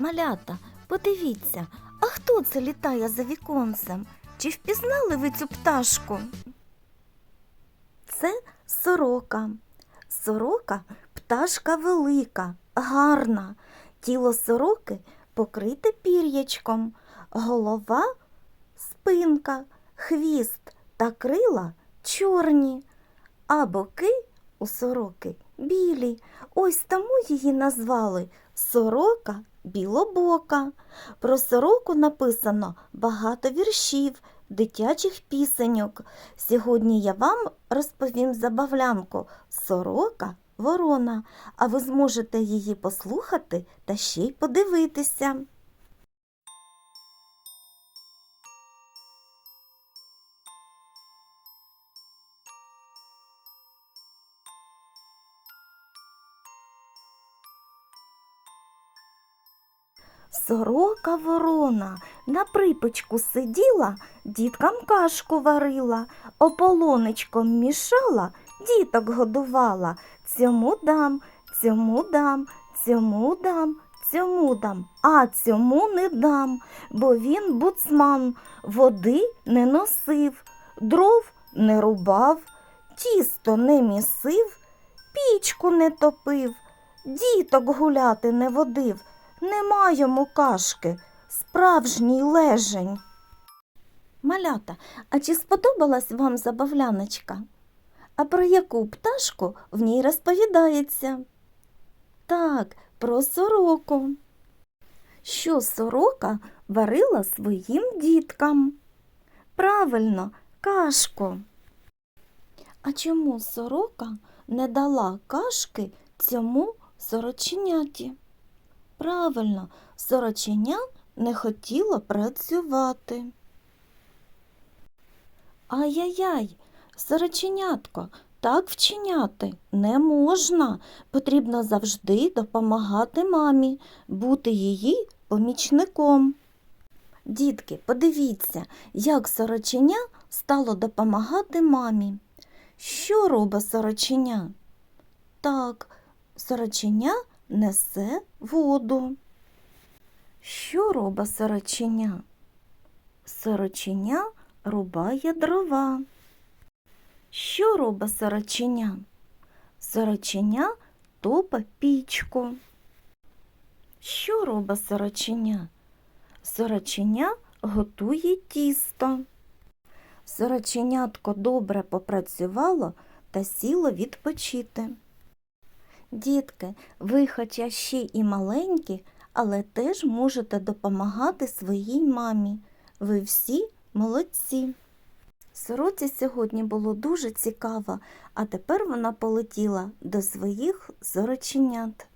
Малята, подивіться, а хто це літає за віконцем? Чи впізнали ви цю пташку? Це сорока. Сорока пташка велика, гарна. Тіло сороки покрите пір'ячком, голова спинка, хвіст та крила чорні, а боки у сороки білі. Ось тому її назвали сорока білобока. Про сороку написано багато віршів, дитячих пісеньок. Сьогодні я вам розповім забавлянку Сорока Ворона, а ви зможете її послухати та ще й подивитися. Сорока ворона на припечку сиділа, діткам кашку варила, ополонечком мішала, діток годувала. Цьому дам, цьому дам, цьому дам, цьому дам, а цьому не дам, бо він буцман, води не носив, дров не рубав, тісто не місив, пічку не топив, діток гуляти не водив. Нема йому кашки, справжній лежень. Малята, а чи сподобалась вам забавляночка? А про яку пташку в ній розповідається? Так, про сороку. Що сорока варила своїм діткам? Правильно, кашку. А чому сорока не дала кашки цьому сороченяті? Правильно, сороченя не хотіло працювати. Ай-яй-яй, сороченятко, так вчиняти не можна. Потрібно завжди допомагати мамі, бути її помічником. Дітки, подивіться, як сороченя стало допомагати мамі. Що робить сороченя? Так, сороченя несе воду. Що робить сороченя? Сороченя рубає дрова. Що робить сороченя? Сороченя топе пічку. Що робить сороченя? Сороченя готує тісто. Сороченятко добре попрацювало та сіло відпочити. Дітки, ви хоча ще і маленькі, але теж можете допомагати своїй мамі. Ви всі молодці. Сороці сьогодні було дуже цікаво, а тепер вона полетіла до своїх сороченят.